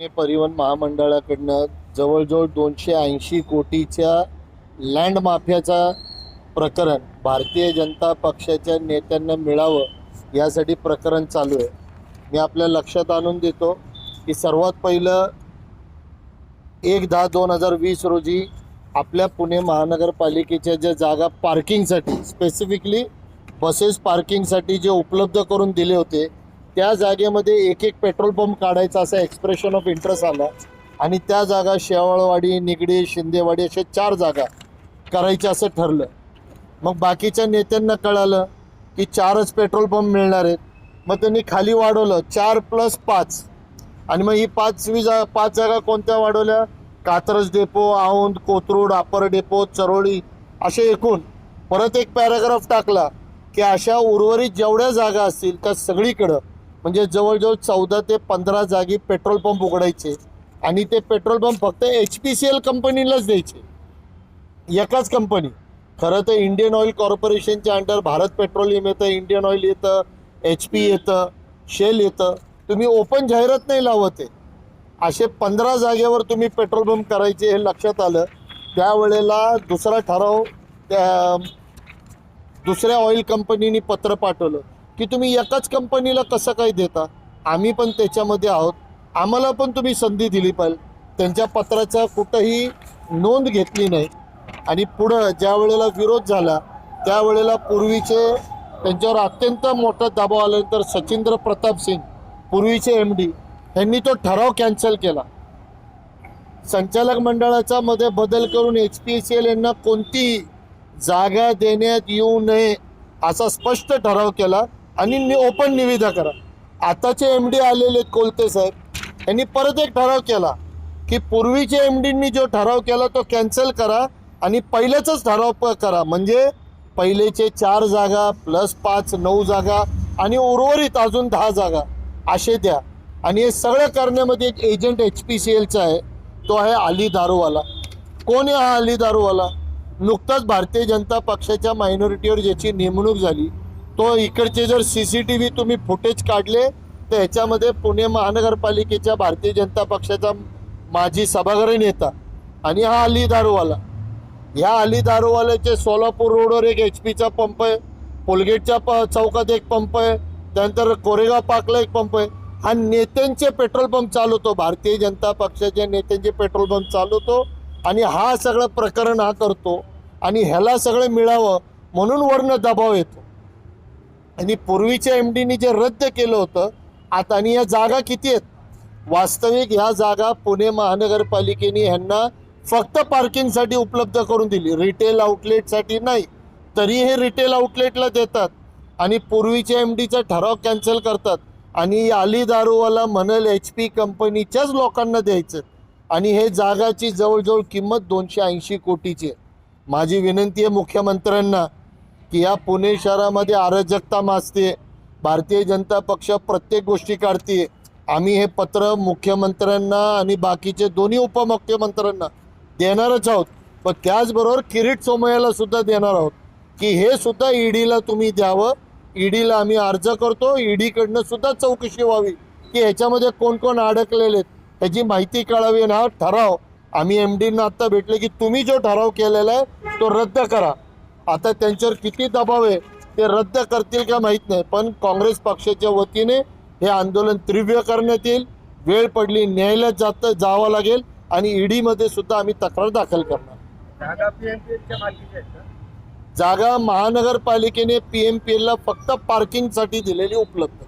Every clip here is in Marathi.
परिवहन महामंडळाकडनं जवळजवळ दोनशे ऐंशी कोटीच्या लँड माफियाचा प्रकरण भारतीय जनता पक्षाच्या नेत्यांना मिळावं यासाठी प्रकरण चालू आहे. मी आपल्या लक्षात आणून देतो की सर्वात पहिलं एक दहा दोन हजार वीस रोजी आपल्या पुणे महानगरपालिकेच्या ज्या जागा पार्किंगसाठी स्पेसिफिकली बसेस पार्किंगसाठी जे उपलब्ध करून दिले होते त्या जागेमध्ये एक एक पेट्रोल पंप काढायचा असा एक्सप्रेशन ऑफ इंटरेस्ट आला. आणि त्या जागा शेवाळवाडी निगडी शिंदेवाडी अशा चार जागा करायच्या असं ठरलं. मग बाकीच्या नेत्यांना कळालं की चारच पेट्रोल पंप मिळणार आहेत. मग त्यांनी खाली वाढवलं चार प्लस पाच. आणि मग ही पाच जा पाच जागा कोणत्या वाढवल्या? Katraj depot Aundh Kothrud upper depot Charoli असे एकूण. परत एक पॅराग्राफ टाकला की अशा उर्वरित जेवढ्या जागा असतील त्या सगळीकडं म्हणजे जवळजवळ चौदा ते पंधरा जागी पेट्रोल पंप उघडायचे. आणि ते पेट्रोल पंप फक्त एच पी सी एल कंपनीलाच द्यायचे. एकाच कंपनी. खरं तर इंडियन ऑइल कॉर्पोरेशनच्या अंडर भारत पेट्रोलियम येतं इंडियन ऑइल येतं एच पी येतं शेल येतं. तुम्ही ओपन जाहिरात नाही लावत आहे. असे पंधरा जागेवर तुम्ही पेट्रोल पंप करायचे हे लक्षात आलं. त्यावेळेला दुसरा ठराव त्या दुसऱ्या ऑइल कंपनीनी पत्र पाठवलं. की तुम्ही एकाच कंपनीला कसं काही देता? आम्ही पण त्याच्यामध्ये आहोत. आम्हाला पण तुम्ही संधी दिली पाहिजे. त्यांच्या पत्राचा कुठंही नोंद घेतली नाही. आणि पुढं ज्या वेळेला विरोध झाला त्यावेळेला पूर्वीचे त्यांच्यावर अत्यंत मोठा दबाव आल्यानंतर सचिंद्र प्रताप सिंग पूर्वीचे एम डी यांनी तो ठराव कॅन्सल केला. संचालक मंडळाचा मध्ये बदल करून एच पी सी एल यांना कोणतीही जागा देण्यात येऊ नये असा स्पष्ट ठराव केला. आणि ओपन निविदा करा. आताचे एम डी आलेले कोलते साहेब यांनी परत एक ठराव केला की पूर्वीचे एम डींनी जो ठराव केला तो कॅन्सल करा आणि पहिल्याचाच ठराव प करा. म्हणजे पहिलेचे चार जागा प्लस पाच नऊ जागा आणि उर्वरित अजून दहा जागा असे द्या. आणि हे सगळं करण्यामध्ये एक एजंट एच पी सी एलचा आहे. तो आहे अली दारूवाला. कोण आहे हा अली दारूवाला? नुकताच भारतीय जनता पक्षाच्या मायनॉरिटीवर ज्याची नेमणूक झाली तो इकडचे जर सी सी टी व्ही तुम्ही फुटेज काढले तर ह्याच्यामध्ये पुणे महानगरपालिकेच्या भारतीय जनता पक्षाचा माजी सभागृह नेता आणि हा अली दारूवाला. ह्या अली दारूवाल्याचे सोलापूर रोडवर एक एच पीचा पंप आहे पोलगेटच्या प चौकात एक पंप आहे त्यानंतर कोरेगाव पार्कला एक पंप आहे. हा नेत्यांचे पेट्रोल पंप चालवतो भारतीय जनता पक्षाच्या नेत्यांचे पेट्रोल पंप चालवतो आणि हा सगळं प्रकरण हा करतो आणि ह्याला सगळं मिळावं म्हणून वरनं दबाव येतो. आणि पूर्वीच्या एम डीनी जे रद्द केलं होतं आता आणि या जागा किती आहेत? वास्तविक ह्या जागा पुणे महानगरपालिकेने ह्यांना फक्त पार्किंगसाठी उपलब्ध करून दिली. रिटेल आउटलेटसाठी नाही तरी हे रिटेल आउटलेटला देतात आणि पूर्वीच्या एम डीचा ठराव कॅन्सल करतात. आणि अली दारूवाला म्हणाल एच पी कंपनीच्याच लोकांना द्यायचं आणि हे जागाची जवळजवळ किंमत दोनशे ऐंशी कोटीची आहे. माझी विनंती आहे मुख्यमंत्र्यांना की या पुणे शहरामध्ये अराजकता माजते. भारतीय जनता पक्ष प्रत्येक गोष्टी काढते. आम्ही हे पत्र मुख्यमंत्र्यांना आणि बाकीचे दोन्ही उपमुख्यमंत्र्यांना देणारच आहोत. पण त्याचबरोबर किरीट सोमय्याला सुद्धा देणार आहोत. की हे सुद्धा ईडीला तुम्ही द्यावं. ईडीला आम्ही अर्ज करतो. ईडीकडनं सुद्धा चौकशी व्हावी. की ह्याच्यामध्ये कोण कोण अडकलेले आहेत. ह्याची माहिती कळावी आणि हा ठराव. आम्ही एम डींना आत्ता भेटले की तुम्ही जो ठराव केलेला आहे तो रद्द करा. आता त्यांच्यावर किती दबाव आहे ते रद्द करतील का माहीत नाही. पण काँग्रेस पक्षाच्या वतीने हे आंदोलन तीव्र करण्यात येईल. वेळ पडली न्यायालयात जात जावं लागेल आणि ईडीमध्ये सुद्धा आम्ही तक्रार दाखल करणार. जागा महानगरपालिकेने पी एम पी एलला फक्त पार्किंगसाठी दिलेली उपलब्ध?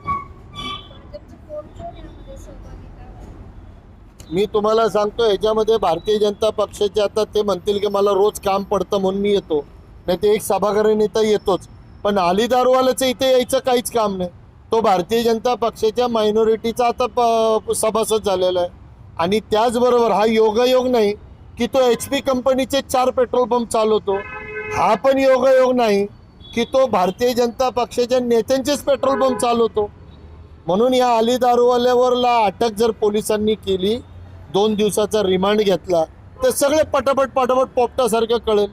मी तुम्हाला सांगतो ह्याच्यामध्ये भारतीय जनता पक्षाचे आता ते म्हणतील की मला रोज काम पडतं म्हणून मी येतो. नाही ते एक सभागृह नेता येतोच. पण अली दारवालाचं इथे यायचं काहीच काम नाही. तो भारतीय जनता पक्षाच्या मायनॉरिटीचा आता प सभासद झालेला आहे. आणि त्याचबरोबर हा योगायोग नाही की तो एच पी कंपनीचे चार पेट्रोल पंप चालवतो. हा पण योगायोग नाही की तो भारतीय जनता पक्षाच्या नेत्यांचेच पेट्रोल पंप चालवतो. म्हणून या अली दारूवाल्यावरला अटक जर पोलिसांनी केली दोन दिवसाचा रिमांड घेतला तर सगळे पटापट पटापट पोपटासारखं कळेल.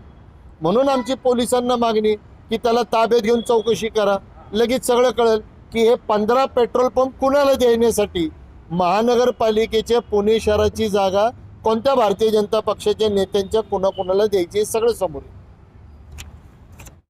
म्हणून आमची पोलिसांना मागणी की त्याला ताब्यात घेऊन चौकशी करा. लगेच सगळं कळेल की हे पंधरा पेट्रोल पंप कुणाला देण्यासाठी? महानगरपालिकेच्या पुणे शहराची जागा कोणत्या भारतीय जनता पक्षाच्या नेत्यांच्या कुणाकुणाला द्यायची हे सगळं समोर